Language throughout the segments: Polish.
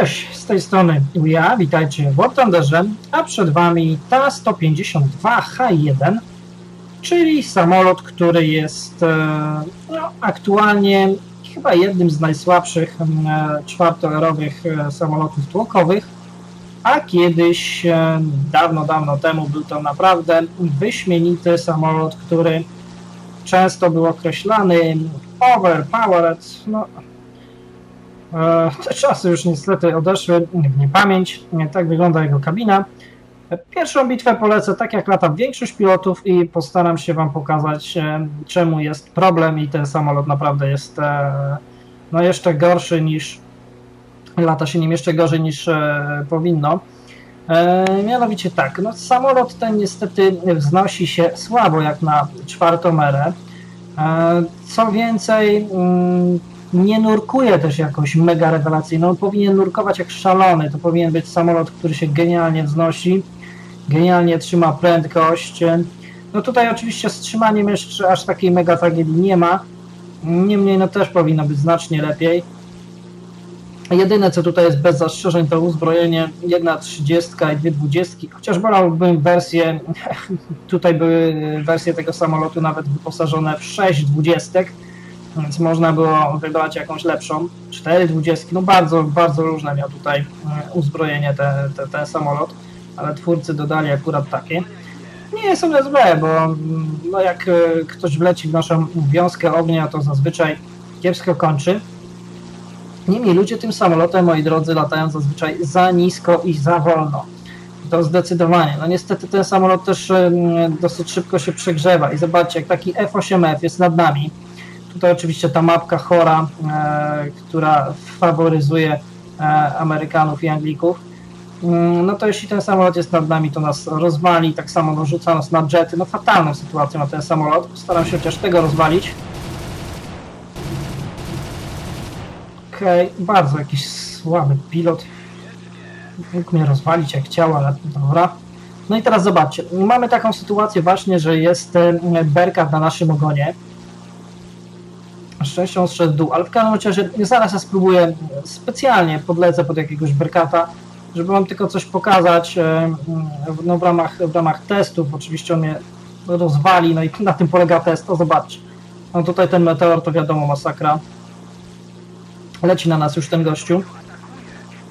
Cześć, z tej strony ja, witajcie w War Thunderze, a przed Wami Ta-152H1, czyli samolot, który jest e, no, aktualnie chyba jednym z najsłabszych czwartoerowych e, samolotów tłokowych, a kiedyś, e, dawno, dawno temu, był to naprawdę wyśmienity samolot, który często był określany overpowered, no Te czasy już niestety odeszły w niepamięć. Nie Tak wygląda jego kabina. Pierwszą bitwę polecę tak jak lata większość pilotów i postaram się Wam pokazać e, czemu jest problem i ten samolot naprawdę jest e, no jeszcze gorszy niż lata się nim jeszcze gorzej niż e, powinno. E, mianowicie tak, no samolot ten niestety wznosi się słabo jak na czwartą erę. E, co więcej, mm, nie nurkuje też jakoś mega rewelacyjnie. On powinien nurkować jak szalony. To powinien być samolot, który się genialnie wznosi, genialnie trzyma prędkość. No tutaj oczywiście z trzymaniem jeszcze aż takiej mega tragedii nie ma. Niemniej no też powinno być znacznie lepiej. Jedyne co tutaj jest bez zastrzeżeń to uzbrojenie, jedna 30 i dwie 20, chociaż wolałbym wersję, tutaj były wersje tego samolotu nawet wyposażone w 6 dwudziestek, więc można było wybrać jakąś lepszą. 4 dwudziestki, no bardzo, bardzo różne miał tutaj e, uzbrojenie te, te, ten samolot, ale twórcy dodali akurat takie. Nie są złe, bo mm, no jak e, ktoś wleci w naszą wiązkę ognia, to zazwyczaj kiepsko kończy. Niemniej ludzie tym samolotem, moi drodzy, latają zazwyczaj za nisko i za wolno. To zdecydowanie. No niestety ten samolot też mm, dosyć szybko się przegrzewa i zobaczcie, jak taki F8F jest nad nami, Tutaj oczywiście ta mapka chora, e, która faworyzuje e, Amerykanów i Anglików. Mm, No to jeśli ten samolot jest nad nami, to nas rozwali, tak samo no, rzuca nas na jety. No fatalną sytuację ma ten samolot. Postaram się chociaż tego rozwalić. Okej, bardzo jakiś słaby pilot. Mógł mnie rozwalić jak chciał, ale dobra. No i teraz zobaczcie, mamy taką sytuację właśnie, że jest e, berkat na naszym ogonie. Szczęście on zszedł w dół, ale w każdym razie zaraz ja spróbuję specjalnie podlecę pod jakiegoś berkata, żeby wam tylko coś pokazać e, no w, ramach, w ramach testów. Oczywiście on mnie rozwali, no i na tym polega test, to zobaczcie. No tutaj ten meteor to wiadomo masakra. Leci na nas już ten gościu.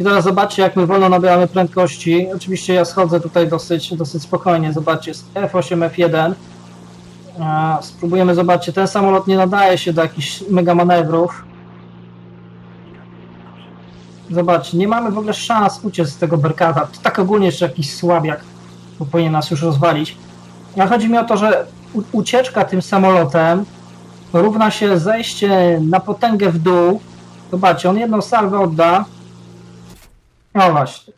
I teraz zobaczcie jak my wolno nabieramy prędkości. Oczywiście ja schodzę tutaj dosyć, dosyć spokojnie. Zobaczcie, jest F8, F1. Spróbujemy, zobaczcie, ten samolot nie nadaje się do jakichś mega manewrów. Zobaczcie, nie mamy w ogóle szans uciec z tego Berkata. To tak ogólnie jeszcze jakiś słabiak, bo powinien nas już rozwalić. A chodzi mi o to, że ucieczka tym samolotem równa się zejście na potęgę w dół. Zobaczcie, on jedną salwę odda. No właśnie.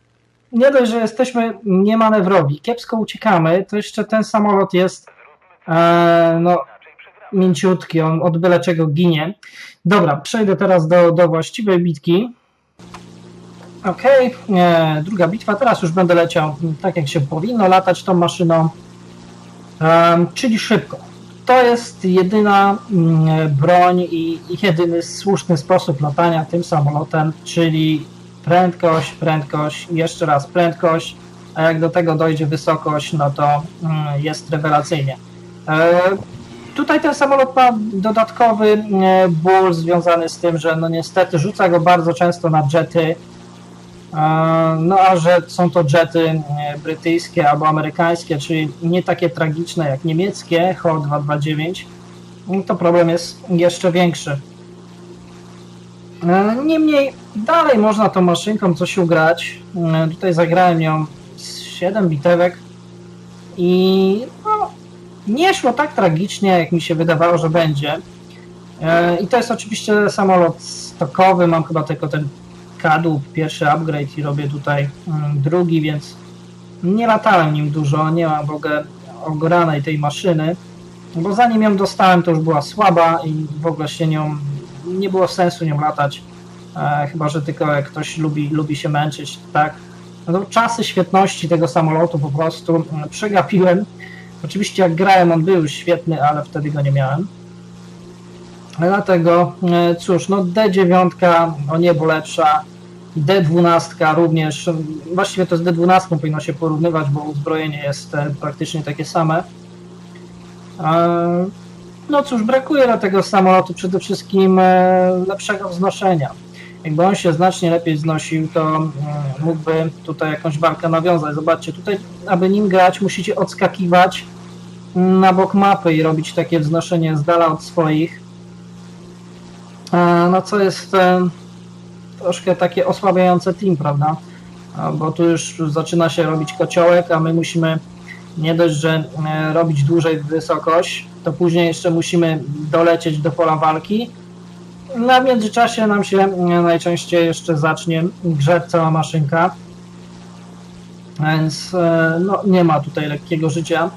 Nie dość, że jesteśmy niemanewrowi, kiepsko uciekamy, to jeszcze ten samolot jest e, no, mięciutki, on od byle czego ginie. Dobra, przejdę teraz do, do właściwej bitki. Okej, e, druga bitwa, teraz już będę leciał tak jak się powinno latać tą maszyną, Em, czyli szybko. To jest jedyna mm, broń i, jedyny słuszny sposób latania tym samolotem, czyli prędkość, prędkość, jeszcze raz prędkość, a jak do tego dojdzie wysokość, no to mm, jest rewelacyjnie. E, Tutaj ten samolot ma dodatkowy e, ból związany z tym, że no niestety rzuca go bardzo często na jety, E, No a że są to jety brytyjskie albo amerykańskie, czyli nie takie tragiczne jak niemieckie HO-229, no to problem jest jeszcze większy. Niemniej dalej można tą maszynką coś ugrać. Tutaj zagrałem ją z 7 bitewek i nie szło tak tragicznie, jak mi się wydawało, że będzie. E, I to jest oczywiście samolot stokowy, mam chyba tylko ten kadłub, pierwszy upgrade i robię tutaj mm, drugi, więc nie latałem nim dużo, nie mam w ogóle ogranej tej maszyny, bo zanim ją dostałem to już była słaba i w ogóle się nią, nie było sensu nią latać, e, chyba, że tylko jak ktoś lubi, lubi się męczyć, tak. No czasy świetności tego samolotu po prostu mm, przegapiłem. Oczywiście jak grałem on był świetny, ale wtedy go nie miałem. Dlatego, e, cóż, no D9 o niebo lepsza. D12 również, właściwie to z D12 powinno się porównywać, bo uzbrojenie jest e, praktycznie takie same. E, No cóż, brakuje dla tego samolotu przede wszystkim lepszego wznoszenia. Jakby on się znacznie lepiej wznosił, to mm, mógłby tutaj jakąś walkę nawiązać. Zobaczcie, tutaj, aby nim grać, musicie odskakiwać na bok mapy i robić takie wznoszenie z dala od swoich. E, No co jest e, troszkę takie osłabiające team, prawda? A, Bo tu już zaczyna się robić kociołek, a my musimy nie dość, że e, robić dłużej wysokość, to później jeszcze musimy dolecieć do pola walki. Na międzyczasie nam się e, najczęściej jeszcze zacznie grzeć cała maszynka. Więc e, no, nie ma tutaj lekkiego życia.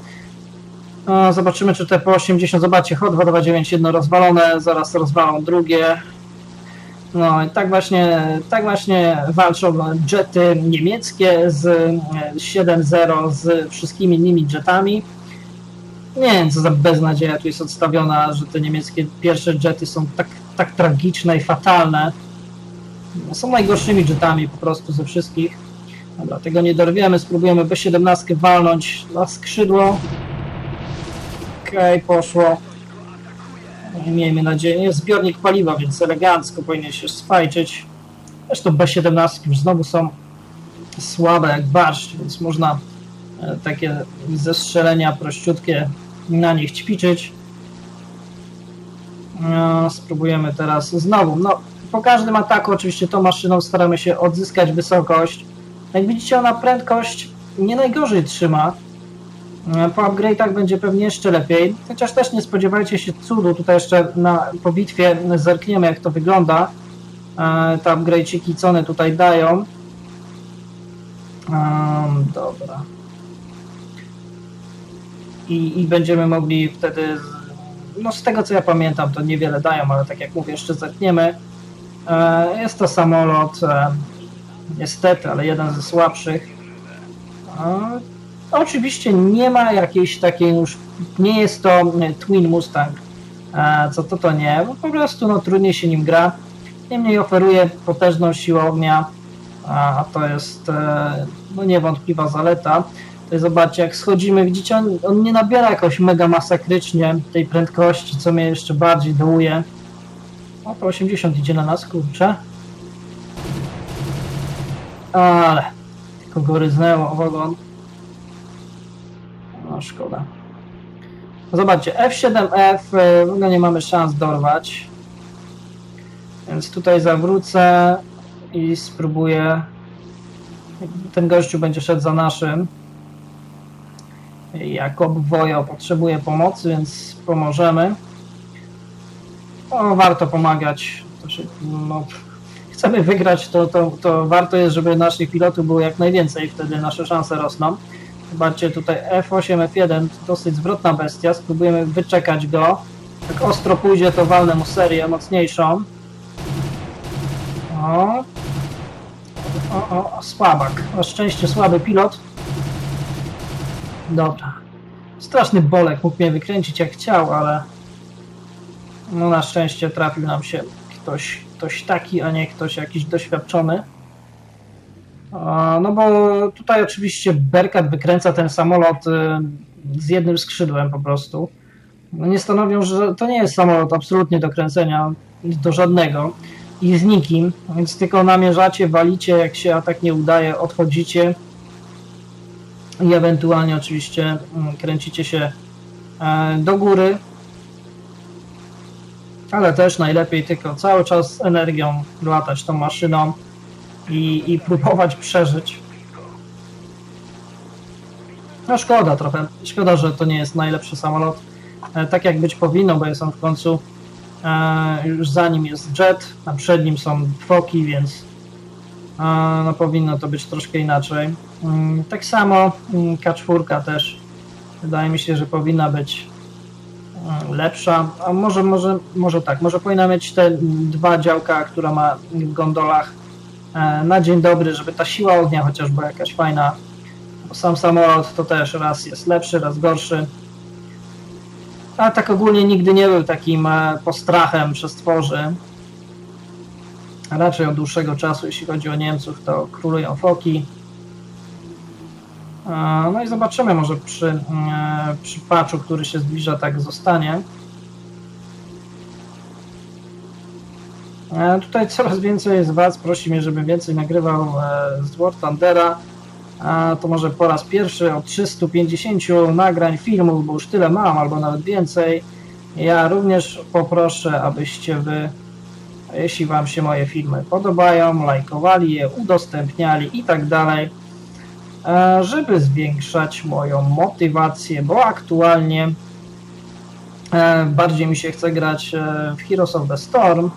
E, Zobaczymy, czy te po 80, zobaczcie, HOT 229 jedno rozwalone, zaraz rozwalą drugie. No i tak właśnie, tak właśnie walczą jety niemieckie z e, 7.0 z wszystkimi innymi jetami. Nie wiem, co za beznadzieja tu jest odstawiona, że te niemieckie pierwsze jety są tak, tak tragiczne i fatalne. Są najgorszymi jetami po prostu ze wszystkich. Dobra, tego nie dorwiemy, spróbujemy B-17 walnąć na skrzydło. Okej, poszło. Miejmy nadzieję. Jest zbiornik paliwa, więc elegancko powinien się sfajczyć. Zresztą B-17 już znowu są słabe jak barszcz, więc można e, takie zestrzelenia prościutkie na nich ćwiczyć. No, spróbujemy teraz znowu. No, po każdym ataku oczywiście tą maszyną staramy się odzyskać wysokość. Jak widzicie, ona prędkość nie najgorzej trzyma. E, Po upgrade'ach będzie pewnie jeszcze lepiej. Chociaż też nie spodziewajcie się cudu. Tutaj jeszcze na, po bitwie zerkniemy, jak to wygląda. E, Te upgrade'ciki, co one tutaj dają. Um, dobra. I, I będziemy mogli wtedy, no z tego co ja pamiętam, to niewiele dają, ale tak jak mówię, jeszcze zerkniemy. E, Jest to samolot, e, niestety, ale jeden ze słabszych. E, Oczywiście nie ma jakiejś takiej już, nie jest to e, Twin Mustang, co to to nie, po prostu no, trudniej się nim gra. Niemniej oferuje potężną siłę ognia, a to jest e, no, niewątpliwa zaleta. Tutaj zobaczcie, jak schodzimy, widzicie, on, on nie nabiera jakoś mega masakrycznie tej prędkości, co mnie jeszcze bardziej dołuje. O, to 80 idzie na nas, kurczę. Ale, tylko go ryznęło w ogon. No szkoda. Zobaczcie, F7F y, w ogóle nie mamy szans dorwać. Więc tutaj zawrócę i spróbuję. Ten gościu będzie szedł za naszym. Jakob Wojo potrzebuje pomocy, więc pomożemy. O, warto pomagać. No, chcemy wygrać, to, to, to warto jest, żeby naszych pilotów było jak najwięcej, wtedy nasze szanse rosną. Zobaczcie, tutaj F8, F1, to dosyć zwrotna bestia, spróbujemy wyczekać go. Jak ostro pójdzie, to walnę mu serię mocniejszą. O, o, o, słabak. Na szczęście słaby pilot. Dobra. Straszny bolek mógł mnie wykręcić jak chciał, ale no na szczęście trafił nam się ktoś, ktoś taki, a nie ktoś jakiś doświadczony. No bo tutaj oczywiście Berkat wykręca ten samolot y, z jednym skrzydłem po prostu. No nie stanowią, że to nie jest samolot absolutnie do kręcenia do żadnego i z nikim, więc tylko namierzacie, walicie, jak się atak nie udaje, odchodzicie i ewentualnie oczywiście mm, kręcicie się e, do góry, ale też najlepiej tylko cały czas energią latać tą maszyną i, i próbować przeżyć. No szkoda trochę. Szkoda, że to nie jest najlepszy samolot. E, tak jak być powinno, bo jest on w końcu e, już za nim jest jet, a przed nim są foki, więc e, no powinno to być troszkę inaczej. Mm, tak samo mm, K4 też wydaje mi się, że powinna być mm, lepsza, a może, może, może tak, może powinna mieć te dwa działka, która ma w gondolach na dzień dobry, żeby ta siła ognia chociaż była jakaś fajna. Bo sam samolot to też raz jest lepszy, raz gorszy. A tak ogólnie nigdy nie był takim e, postrachem przestworzy. Raczej od dłuższego czasu, jeśli chodzi o Niemców, to królują foki. E, No i zobaczymy, może przy, e, przy patchu, który się zbliża, tak zostanie. Tutaj coraz więcej z Was prosi mnie, żebym więcej nagrywał e, z War Thundera. A to może po raz pierwszy od 350 nagrań filmów, bo już tyle mam, albo nawet więcej. Ja również poproszę, abyście Wy, jeśli Wam się moje filmy podobają, lajkowali je, udostępniali i tak dalej, e, żeby zwiększać moją motywację, bo aktualnie e, bardziej mi się chce grać e, w Heroes of the Storm.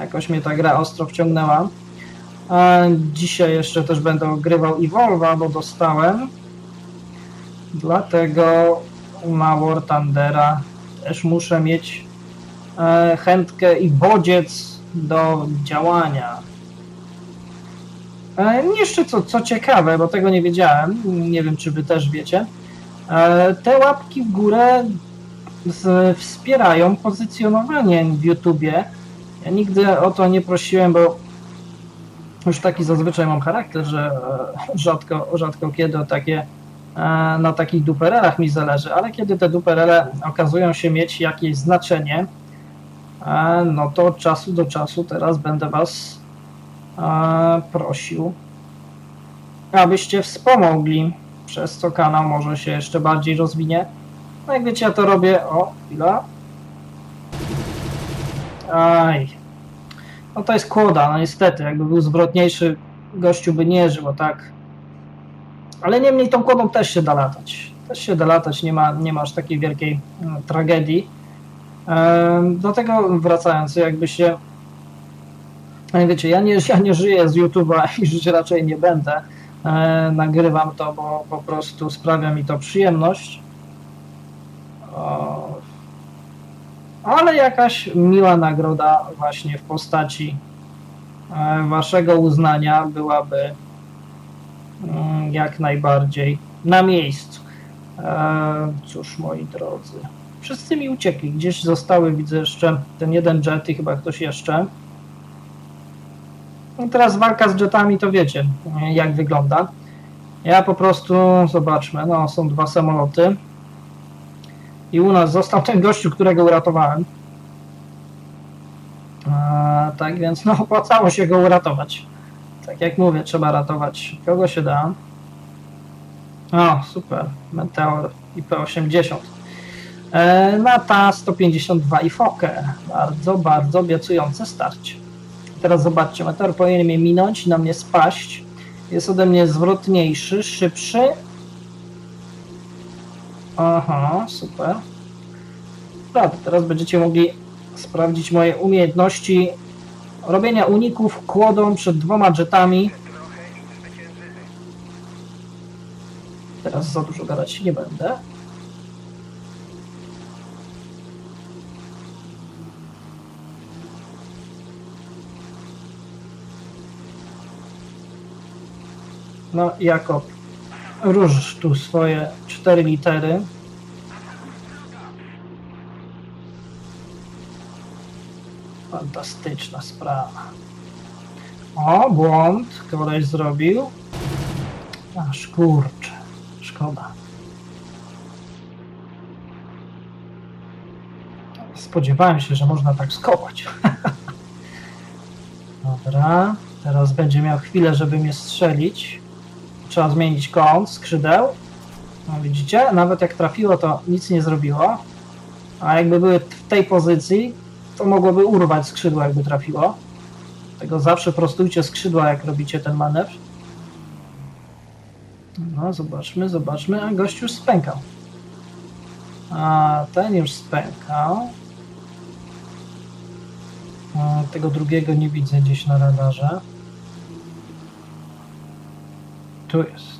Jakoś mnie ta gra ostro wciągnęła. Dzisiaj jeszcze też będę ogrywał Evolve'a, bo dostałem. Dlatego na War Thundera też muszę mieć e, chętkę i bodziec do działania. E, jeszcze co, co ciekawe, bo tego nie wiedziałem, nie wiem czy wy też wiecie, e, te łapki w górę wspierają pozycjonowanie w YouTubie. Ja nigdy o to nie prosiłem, bo już taki zazwyczaj mam charakter, że e, rzadko, rzadko kiedy o takie, e, na takich duperelach mi zależy, ale kiedy te duperele okazują się mieć jakieś znaczenie, e, no to od czasu do czasu teraz będę Was prosił, abyście wspomogli, przez co kanał może się jeszcze bardziej rozwinie. No jak wiecie, ja to robię, o, chwila. Aj, no to jest kłoda, no niestety, jakby był zwrotniejszy, gościu by nie żył, tak. Ale niemniej tą kłodą też się da latać. Też się da latać, nie ma, nie ma aż takiej wielkiej e, tragedii. Do tego wracając, jakby się no wiecie, ja nie, ja nie żyję z YouTube'a i żyć raczej nie będę. E, nagrywam to, bo po prostu sprawia mi to przyjemność. Ale jakaś miła nagroda właśnie w postaci e, waszego uznania byłaby mm, jak najbardziej na miejscu. E, Cóż, moi drodzy, wszyscy mi uciekli. Gdzieś zostały, widzę jeszcze ten jeden jet i chyba ktoś jeszcze. No teraz walka z jetami, to wiecie, jak wygląda. Ja po prostu, zobaczmy, no są dwa samoloty. I u nas został ten gościu, którego uratowałem. A, tak więc no opłacało się go uratować. Tak jak mówię, trzeba ratować kogo się da. O, super. Meteor IP80. E, Nata 152 i Fokę. Bardzo, bardzo obiecujące starcie. Teraz zobaczcie, meteor powinien mnie minąć, na mnie spaść. Jest ode mnie zwrotniejszy, szybszy. Aha, super. Dobra, teraz będziecie mogli sprawdzić moje umiejętności robienia uników kłodą przed dwoma jetami. Teraz za dużo gadać nie będę. No, Jakob, róż tu swoje cztery litery. Fantastyczna sprawa. O, błąd koleś zrobił. Aż kurczę, szkoda. Spodziewałem się, że można tak skopać. Dobra, teraz będzie miał chwilę, żeby mnie strzelić. Trzeba zmienić kąt skrzydeł. No widzicie, nawet jak trafiło, to nic nie zrobiło. A jakby były w tej pozycji, to mogłoby urwać skrzydła, jakby trafiło. Tego zawsze prostujcie skrzydła, jak robicie ten manewr. No, zobaczmy, zobaczmy. A gość już spękał. A ten już spękał. A, tego drugiego nie widzę gdzieś na radarze. Tu jest.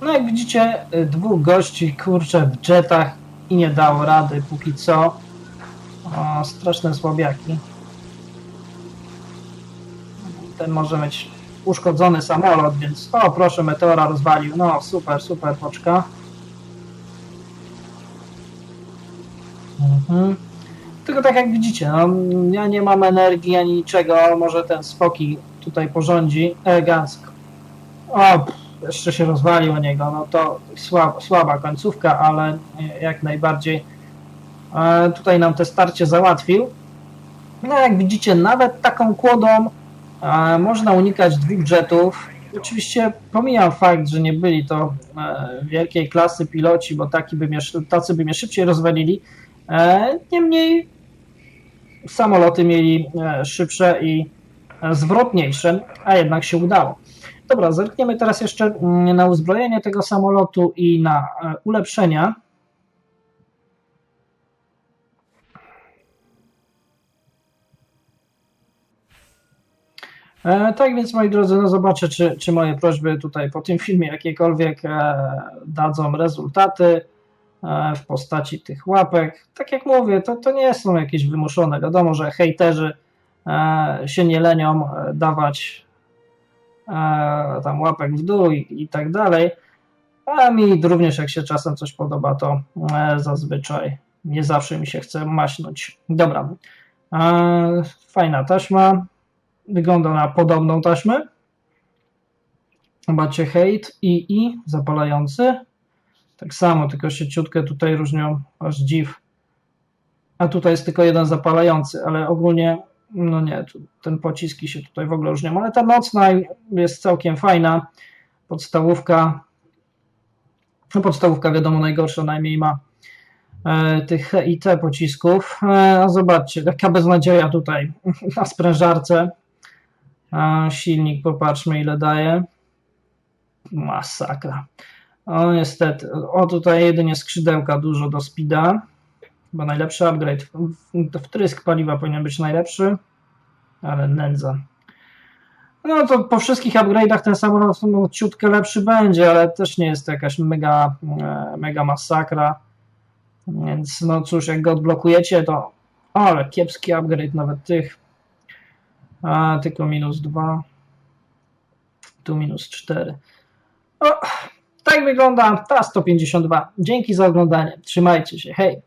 No jak widzicie, y, dwóch gości, kurczę, w jetach i nie dało rady póki co. O, straszne słabiaki. Ten może mieć uszkodzony samolot, więc o proszę, meteora rozwalił. No super, super, poczka. Mhm. Tylko tak jak widzicie, no, ja nie mam energii ani niczego, może ten Spoki tutaj porządzi elegancko. O, jeszcze się rozwalił o niego, no to słaba, słaba końcówka, ale jak najbardziej e, tutaj nam te starcie załatwił. No jak widzicie, nawet taką kłodą e, można unikać dwóch jetów. Oczywiście pomijam fakt, że nie byli to e, wielkiej klasy piloci, bo taki by mnie, tacy by mnie szybciej rozwalili. E, niemniej samoloty mieli e, szybsze i e, zwrotniejsze, a jednak się udało. Dobra, zerkniemy teraz jeszcze mm, na uzbrojenie tego samolotu i na e, ulepszenia. E, tak więc moi drodzy, no zobaczę, czy, czy moje prośby tutaj po tym filmie jakiekolwiek e, dadzą rezultaty w postaci tych łapek. Tak jak mówię, to, to nie są jakieś wymuszone. Wiadomo, że hejterzy się nie lenią dawać e, tam łapek w dół i, i tak dalej. A mi również jak się czasem coś podoba, to e, zazwyczaj nie zawsze mi się chce maśnąć. Dobra. E, fajna taśma. Wygląda na podobną taśmę. Zobaczcie, hejt i i zapalający. Tak samo, tylko się ciutkę tutaj różnią, aż dziw. A tutaj jest tylko jeden zapalający, ale ogólnie, no nie, ten pociski się tutaj w ogóle różnią, ale ta nocna jest całkiem fajna. Podstawówka, no podstawówka wiadomo najgorsza, najmniej ma e, tych i te pocisków. E, a zobaczcie, taka beznadzieja tutaj na sprężarce. A silnik, popatrzmy ile daje. Masakra. O niestety, o tutaj jedynie skrzydełka dużo do speeda. Chyba najlepszy upgrade. Wtrysk paliwa powinien być najlepszy, ale nędza. No to po wszystkich upgrade'ach ten samolot no, ciutkę lepszy będzie, ale też nie jest to jakaś mega, e, mega masakra. Więc no cóż, jak go odblokujecie, to ale kiepski upgrade nawet tych. A, tylko minus 2. Tu minus 4. O, tak wygląda ta 152. Dzięki za oglądanie. Trzymajcie się. Hej!